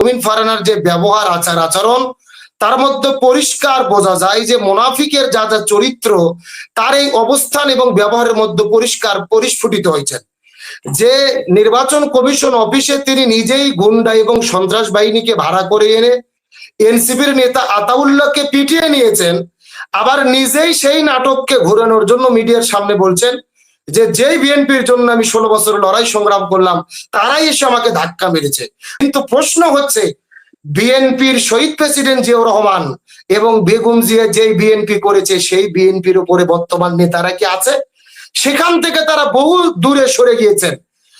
মুমিন ফারানার যে ব্যবহার, আচার আচরণ, তার মধ্যে পরিষ্কার বোঝা যায় যে মোনাফিকের যা যা চরিত্র, তার এই অবস্থান এবং ব্যবহারের মধ্যে পরিষ্কার পরিস্ফুটিত হয়েছেন। যে নির্বাচন কমিশন অফিসে তিনি নিজেই গুন্ডা এবং সন্ত্রাস বাহিনীকে ভাড়া করে এনে এনসিপির নেতা আতাউল্লাহকে পিটিয়ে নিয়েছেন, আবার নিজেই সেই নাটককে ঘোরানোর জন্য মিডিয়ার সামনে বলছেন যে যেই বিএনপির জন্য আমি ষোলো বছর লড়াই সংগ্রাম করলাম, তারাই এসে আমাকে ধাক্কা মেরেছে। কিন্তু প্রশ্ন হচ্ছে, বিএনপির শহীদ প্রেসিডেন্ট জিয়াউর রহমান এবং বেগম জিয়া যেই বিএনপি করেছে, সেই বিএনপির উপরে বর্তমান নেতারা কি আছে? সেখান থেকে তারা বহু দূরে সরে গিয়েছেন।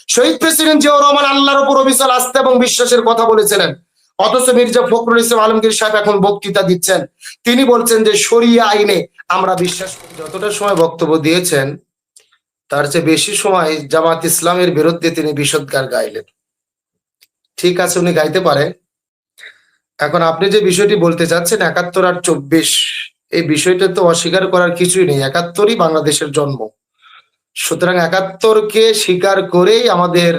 শহীদ প্রেসিডেন্ট জিয়াউর রহমান আল্লাহর উপর অবিশাল আস্থা এবং বিশ্বাসের কথা বলেছিলেন। অথচ মির্জা ফখরুল ইসলাম আলমগীর সাহেব এখন বক্তৃতা দিচ্ছেন। তিনি বলছেন যে, সরিয়া আইনে আমরা বিশ্বাস করি। যতটা সময় বক্তব্য দিয়েছেন তার চেয়ে বেশি সময় জামাত ইসলামের বিরুদ্ধে তিনি বিষদগার গাইলেন। ঠিক আছে, উনি গাইতে পারে এখন আপনি যে বিষয়টি বলতে চাচ্ছেন, একাত্তর আর চব্বিশ, এই বিষয়টা তো অস্বীকার করার কিছুই নেই। একাত্তরই বাংলাদেশের জন্ম। সুতরাং একাত্তরকে স্বীকার করেই আমাদের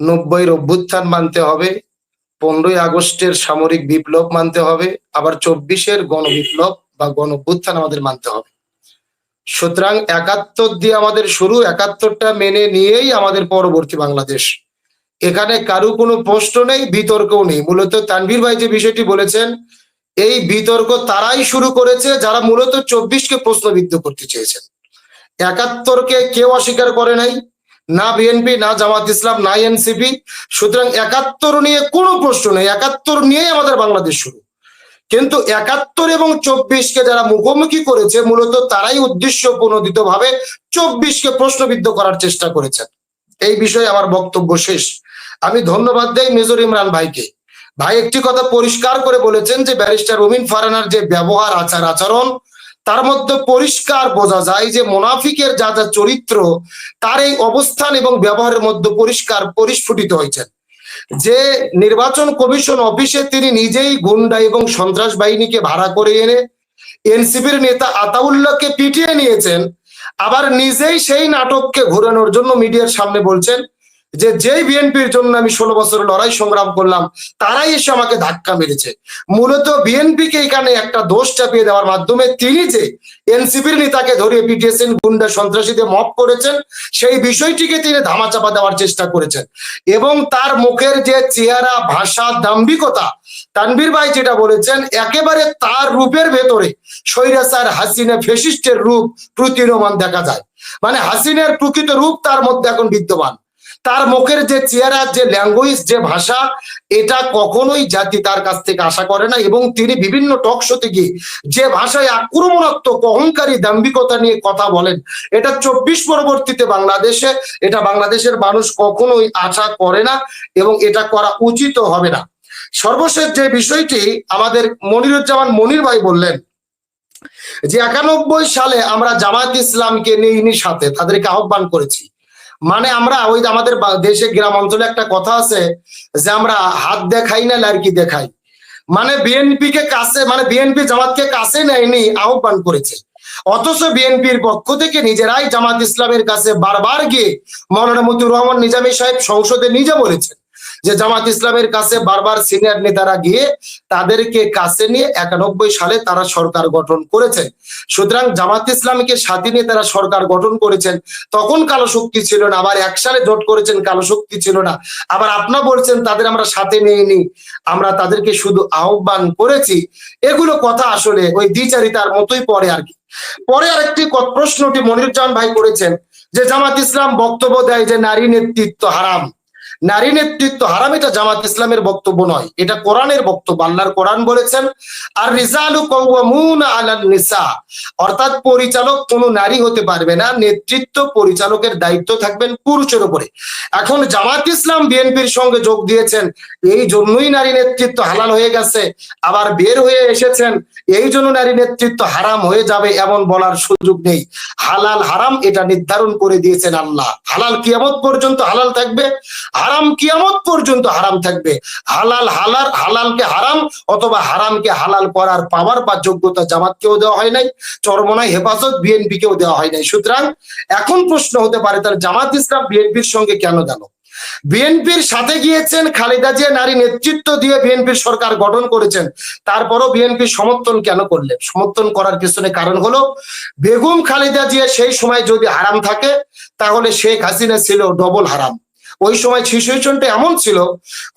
নব্বইয়ের অভ্যুত্থান মানতে হবে, পনেরোই আগস্টের সামরিক বিপ্লব মানতে হবে, আবার চব্বিশের গণবিপ্লব বা গণ অভ্যুত্থান আমাদের মানতে হবে। সুতরাং একাত্তর দিয়ে আমাদের শুরু, একাত্তরটা মেনে নিয়েই আমাদের পরবর্তী বাংলাদেশ। এখানে কারও কোনো প্রশ্ন নেই, বিতর্কও নেই। মূলত তানভীর ভাই যে বিষয়টি বলেছেন, এই বিতর্ক তারাই শুরু করেছে যারা মূলত চব্বিশকে প্রশ্নবিদ্ধ করতে চেয়েছেন। একাত্তরকে কেউ অস্বীকার করে নাই, না বিএনপি, না জামাত ইসলাম, না এনসিপি। সুতরাং একাত্তর নিয়ে কোনো প্রশ্ন নেই, একাত্তর নিয়েই আমাদের বাংলাদেশ শুরু। কিন্তু একাত্তর এবং চব্বিশকে যারা মুখোমুখি করেছে, মূলত তারাই উদ্দেশ্য প্রণোদিত ভাবে চব্বিশকে প্রশ্নবিদ্ধ করার চেষ্টা করেছেন। এই বিষয়ে আমার বক্তব্য শেষ। আমি ধন্যবাদ দেই মেজর ইমরান ভাইকে। ভাই একটি কথা পরিষ্কার করে বলেছেন যে, ব্যারিস্টার রুমিন ফারানার যে ব্যবহার, আচার, আচরণ, তার মধ্যে পরিষ্কার বোঝা যায় যে, মোনাফিকের যা যা চরিত্র, তার এই অবস্থান এবং ব্যবহারের মধ্যে পরিষ্কার, পরিস্ফুটিত হয়েছেন। যে নির্বাচন কমিশন অফিসে তিনি নিজেই গুন্ডা এবং সন্ত্রাস বাহিনীকে ভাড়া করে এনে এনসিপির নেতা আতাউল্লাহকে পিটিয়ে নিয়েছেন, আবার নিজেই সেই নাটককে ঘুরানোর জন্য মিডিয়ার সামনে বলছেন যে যেই বিএনপির জন্য আমি ষোলো বছর লড়াই সংগ্রাম করলাম, তারাই এসে আমাকে ধাক্কা মেরেছে। মূলত বিএনপিকে এখানে একটা দোষ চাপিয়ে দেওয়ার মাধ্যমে তিনি যে এনসিপির নেতাকে ধরিয়ে পিটিয়েছেন, গুন্ডা সন্ত্রাসীদের মপ করেছেন, সেই বিষয়টিকে তিনি ধামাচাপা দেওয়ার চেষ্টা করেছেন। এবং তার মুখের যে চেহারা, ভাষা, দাম্ভিকতা, তানভীর ভাই যেটা বলেছেন, একেবারে তার রূপের ভেতরে স্বৈরাচার হাসিনা ফেসিস্টের রূপ প্রতীয়মান দেখা যায়। মানে হাসিনের প্রকৃত রূপ তার মধ্যে এখন বিদ্যমান। তার মুখের যে চেহারা, যে ল্যাঙ্গুয়েজ যে ভাষা, এটা কখনোই জাতি তার কাছ থেকে আশা করে না এবং তিনি বিভিন্ন টক শোতে গিয়ে যে ভাষায় আক্রমণাত্মক, অহংকারী, দাম্ভিকতা নিয়ে কথা বলেন, এটা চব্বিশ পরবর্তীতে বাংলাদেশে, এটা বাংলাদেশের মানুষ কখনোই আশা করে না এবং এটা করা উচিত হবে না। সর্বশেষ যে বিষয়টি আমাদের মনিরুজ্জামান মনির ভাই বললেন, যে একানব্বই সালে আমরা জামাত ইসলামকে নিয়ে সাথে, তাদেরকে আহ্বান করেছি। মানে আমরা ওই আমাদের দেশে, গ্রাম অঞ্চলে একটা কথা আছে যে আমরা হাত দেখাই না লারকি দেখাই। মানে বিএনপি কে কাছে মানে বিএনপি জামাতকে কাছে নেয়নি, আহ্বান করেছে। অথচ বিএনপির পক্ষ থেকে নিজেরাই জামাত ইসলামের কাছে বারবার গিয়ে মৌলানা মতিউর রহমান নিজামী সাহেব সংসদে নিজে বলেছেন যে জামাত ইসলামের কাছে বারবার সিনিয়র নেতারা গিয়ে তাদেরকে কাছে নিয়ে একানব্বই সালে তারা সরকার গঠন করেছেন সুতরাং জামাত ইসলামকে সাথে নিয়ে তারা সরকার গঠন করেছেন। তখন কালো শক্তি ছিল না, আবার এক সালে জোট করেছেন, কালো শক্তি ছিল না। আবার আপনার বলছেন, তাদের আমরা সাথে নিইনি। আমরা তাদেরকে শুধু আহ্বান করেছি। এগুলো কথা আসলে ওই দ্বিচারিতার মতোই পরে আর কি। পরে আরেকটি প্রশ্নটি মনিরুজ্জামান ভাই করেছেন যে, জামাত ইসলাম বক্তব্য দেয় যে, নারী নেতৃত্ব হারাম। নারী নেতৃত্ব হারাম, এটা জামাত ইসলামের বক্তব্য নয়। এটা কোরআনের বক্তব্য, আল্লাহর কোরআন বলেছেন, আর রিজালু নিসা। অর্থাৎ পরিচালক কোনো নারী হতে পারবে না, নেতৃত্ব পরিচালকের দায়িত্ব থাকবেন পুরুষের উপরে। এখন জামাত ইসলাম বিএনপির সঙ্গে যোগ দিয়েছেন, এই জন্যই নারী নেতৃত্ব হালাল হয়ে গেছে, আবার বের হয়ে এসেছেন এই জন্য নারী নেতৃত্ব হারাম হয়ে যাবে এমন বলার সুযোগ নেই। হালাল হারাম এটা নির্ধারণ করে দিয়েছেন আল্লাহ। হালাল কিয়ামত পর্যন্ত হালাল থাকবে, হারাম কিয়ামত পর্যন্ত হারাম থাকবে। হালাল হালাল, হালালকে হারাম অথবা হারামকে হালাল করার পাওয়ার বা যোগ্যতা জামাতকেও দেওয়া হয় নাই, চরমনায় হেফাজত বিএনপি কেও দেওয়া হয় নাই। সুতরাং এখন প্রশ্ন হতে পারে তার জামাত ইসলাম বিএনপির সঙ্গে কেন গেল? বিএনপির সাথে গিয়েছেন খালেদা জিয়া নারী নেতৃত্ব দিয়ে বিএনপির সরকার গঠন করেছেন। তারপরও বিএনপি সমর্থন কেন করলেন সমর্থন করার পিছনে কারণ হলো, বেগম খালেদা জিয়া সেই সময় যদি হারাম থাকে, তাহলে শেখ হাসিনা ছিল ডবল হারাম। ওই সময় সিচুয়েশনটা এমন ছিল,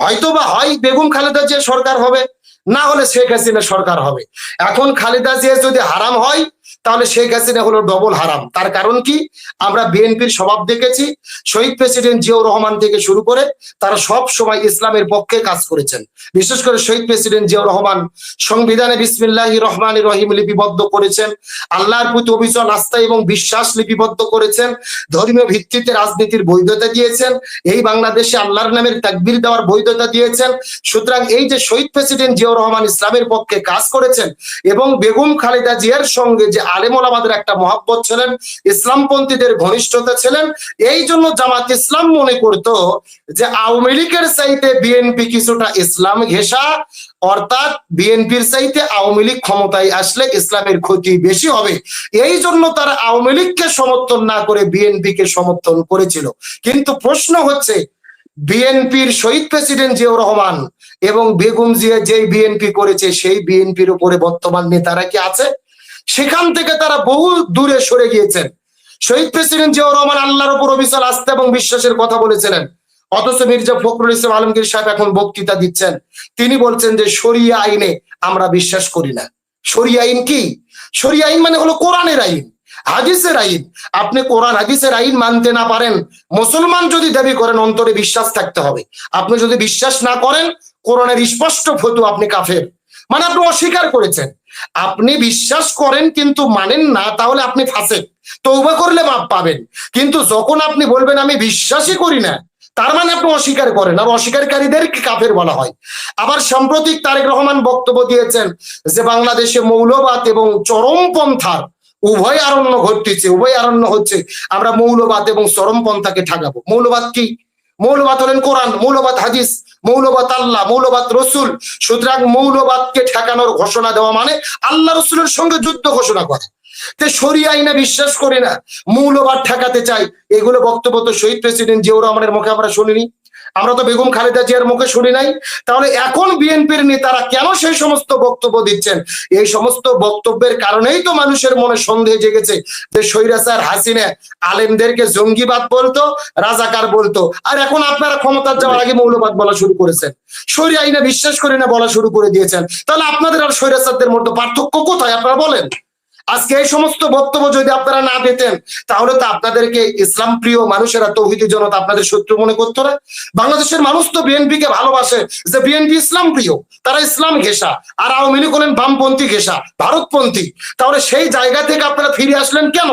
হয়তোবা হয় বেগম খালেদা জিয়া সরকার হবে, না হলে শেখ হাসিনা সরকার হবে। এখন খালেদা জিয়া যদি হারাম হয় তাহলে শেখ হাসিনা হলো ডবল হারাম। তার কারণ কি? আমরা বিএনপির স্বভাব দেখেছি, শহীদ প্রেসিডেন্ট জিয়াউর রহমান থেকে শুরু করে তারা সব সময় ইসলামের পক্ষে কাজ করেছেন। বিশেষ করে শহীদ প্রেসিডেন্ট জিয়াউর রহমান সংবিধানে বিসমিল্লাহ রহমান রহিম লিপিবদ্ধ করেছেন, আল্লাহর প্রতি অবিচল আস্থা এবং বিশ্বাস লিপিবদ্ধ করেছেন, ধর্মীয় ভিত্তিতে রাজনীতির বৈধতা দিয়েছেন, এই বাংলাদেশে আল্লাহর নামের তাকবির দেওয়ার বৈধতা দিয়েছেন। সুতরাং এই যে শহীদ প্রেসিডেন্ট জিয়াউর রহমান ইসলামের পক্ষে কাজ করেছেন এবং বেগম খালেদা জিয়ার সঙ্গে যে আলেমুল আমাদের একটা মহাব্বত ছিলেন, ইসলামপন্থীদের ঘনিষ্ঠতা ছিলেন। এই জন্য জামাত ইসলাম মনে করত যে আওয়ামী লীগের চাইতে বিএনপি কিছুটা ইসলাম ঘেঁষা, অর্থাৎ বিএনপির চাইতে আওয়ামী লীগ ক্ষমতায় আসলে ইসলামের ক্ষতি বেশি হবে। এই জন্য তারা আওয়ামী লীগকে সমর্থন না করে বিএনপিকে সমর্থন করেছিল। কিন্তু প্রশ্ন হচ্ছে বিএনপির শহীদ প্রেসিডেন্ট জিয়াউর রহমান এবং বেগম জিয়া যেই বিএনপি করেছে, সেই বিএনপির উপরে বর্তমান নেতারা কি আছে? সেখান থেকে তারা বহু দূরে সরে গিয়েছেন। শহীদ প্রেসিডেন্ট জিয়াউর রহমান আল্লাহর উপর অবিচল আস্থা এবং বিশ্বাসের কথা বলেছিলেন। অথচ মির্জা ফখরুল ইসলাম আলমগীর সাহেব এখন বক্তৃতা দিচ্ছেন। তিনি বলছেন যে, শরিয়া আইনে আমরা বিশ্বাস করি না। শরিয়া আইন কি? শরিয়া আইন মানে হলো কোরআনের আইন, হাদিসের আইন। আপনি কোরআন, হাদিসের আইন মানতে না পারেন, মুসলমান যদি দাবি করেন, অন্তরে বিশ্বাস থাকতে হবে। আপনি যদি বিশ্বাস না করেন, কোরআনের স্পষ্ট ফতু আপনি কাফের। মানে আপনি অস্বীকার করেছেন। আপনি বিশ্বাস করেন কিন্তু মানেন না, তাহলে আপনি ফাঁসে তৌবা করলে মাপ পাবেন। কিন্তু যখন আপনি বলবেন, আমি বিশ্বাসই করি না, তার মানে আপনি অস্বীকার করেন। আর অস্বীকারীদের কাফের বলা হয়? আবার সাম্প্রতিক তারেক রহমান বক্তব্য দিয়েছেন যে, বাংলাদেশে মৌলবাদ এবং চরমপন্থার উভয় আরণ্য ঘটতেছে। উভয় আরণ্য হচ্ছে আমরা মৌলবাদ এবং চরমপন্থাকে ঠাকাবো মৌলবাদ কি? মৌলবাদ হলেন কোরআন, মৌলবাদ হাদিস। মৌলবাদ আল্লাহ, মৌলবাদ রসুল। সুতরাং মৌলবাদকে ঠেকানোর ঘোষণা দেওয়া মানে আল্লাহ রসুলের সঙ্গে যুদ্ধ ঘোষণা করে। তে সরি আইনে বিশ্বাস করে না, মৌলবাদ ঠেকাতে চাই। এগুলো বক্তব্য তো শহীদ প্রেসিডেন্ট জিয়াউর রহমানের মুখে আমরা শুনিনি। আমরা তো বেগম খালেদা জিয়ার মুখে শুনি নাই। তাহলে এখন বিএনপির নেতারা কেন সেই সমস্ত বক্তব্য দিচ্ছেন? এই সমস্ত বক্তব্যের কারণেই তো মানুষের মনে সন্দেহ জেগেছে যে স্বৈরাচার হাসিনা আলেমদেরকে জঙ্গিবাদ বলতো, রাজাকার বলতো। আর এখন আপনারা ক্ষমতার যাওয়ার আগে মৌলবাদ বলা শুরু করেছেন। সরি আইনে বিশ্বাস করে না বলা শুরু করে দিয়েছেন। তাহলে আপনাদের আর স্বৈরাচারদের মধ্যে পার্থক্য কোথায়? আপনারা বলেন। আজকে এই সমস্ত বক্তব্য যদি আপনারা না পেতেন তাহলে তো আপনাদেরকে ইসলাম প্রিয় মানুষেরা তৌহিদি জনতা আপনাদের শত্রু মনে করতো না। বাংলাদেশের মানুষ তো বিএনপি কে ভালোবাসে যে বিএনপি ইসলাম প্রিয়, তারা ইসলাম ঘেষা, আর আওয়ামী লীগ হলেন বামপন্থী ঘেষা, ভারতপন্থী। তাহলে সেই জায়গা থেকে আপনারা ফিরে আসলেন কেন?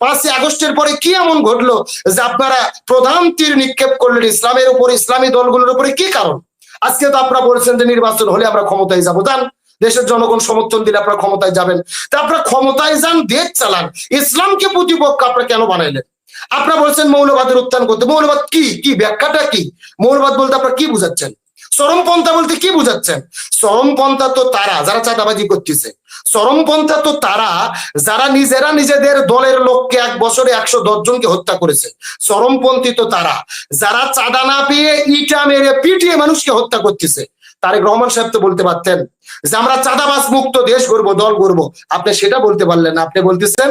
পাঁচই আগস্টের পরে কি এমন ঘটলো যে আপনারা প্রধান তীর নিক্ষেপ করলেন ইসলামের উপর, ইসলামী দলগুলোর উপরে কি কারণ? আজকে তো আপনারা বলছেন যে নির্বাচন হলে আমরা ক্ষমতায় যাব। যান দেশের জনগণ সমর্থন দিলে আপনারা ক্ষমতায় যাবেন। তা আপনারা ক্ষমতায় যান, দেশ চালান। ইসলামকে প্রতিপক্ষ আপনারা কেন বানাইলেন? আপনারা বলছেন মৌলবাদের উত্থান করতে। মৌলবাদ কি? কি ব্যাখ্যাটা কি? মৌলবাদ বলতে আপনারা কি বুঝাচ্ছেন? চরমপন্থা বলতে কি বুঝাচ্ছেন? চরমপন্থা তো তারা, যারা চাঁদাবাজি করতেছে। চরমপন্থা তো তারা, যারা নিজেরা নিজেদের দলের লোককে এক বছরে একশো দশ জনকে হত্যা করেছে। চরমপন্থী তো তারা। যারা চাঁদা না পেয়ে ইটা মেরে পিটিয়ে মানুষকে হত্যা করতেছে। তারেক রহমান সাহেব তো বলতে পারতেন যে আমরা চাঁদাবাজ মুক্ত দেশ গড়বো, দল গড়বো। আপনি সেটা বলতে পারলেন না। আপনি বলতেছেন,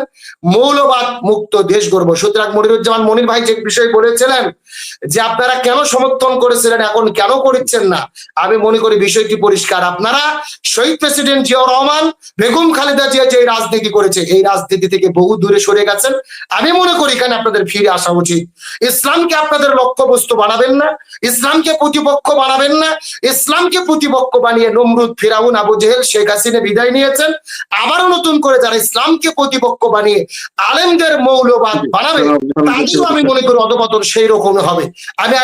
মৌলবাদ মুক্ত দেশ গড়বো। সুতরাং মনিরুজ্জামান মনির ভাই যে বিষয় বলেছিলেন যে আপনারা কেন সমর্থন করেছিলেন, এখন কেন করছেন না, আমি মনে করি বিষয়টি পরিষ্কার। আপনারা শহীদ প্রেসিডেন্ট জিয়াউর রহমান, বেগম খালেদা জিয়া যে রাজনীতি করেছে, এই রাজনীতি থেকে বহু দূরে সরে গেছেন। আমি মনে করি এখানে আপনাদের ফিরে আসা উচিত। ইসলামকে আপনাদের লক্ষ্যবস্তু বানাবেন না, ইসলামকে প্রতিপক্ষ বানাবেন না, ইসলামকে প্রতিপক্ষ বানিয়ে নমরুদ ফিরাউন আবু জেহেল শেখ হাসিনা বিদায় নিয়েছেন আবারও নতুন করে যারা ইসলামকে প্রতিপক্ষ বানিয়ে আলেমদের মৌলবাদ বানাবে তাদেরও আমি মনে করি অধপতন সেই রকম হবে আমি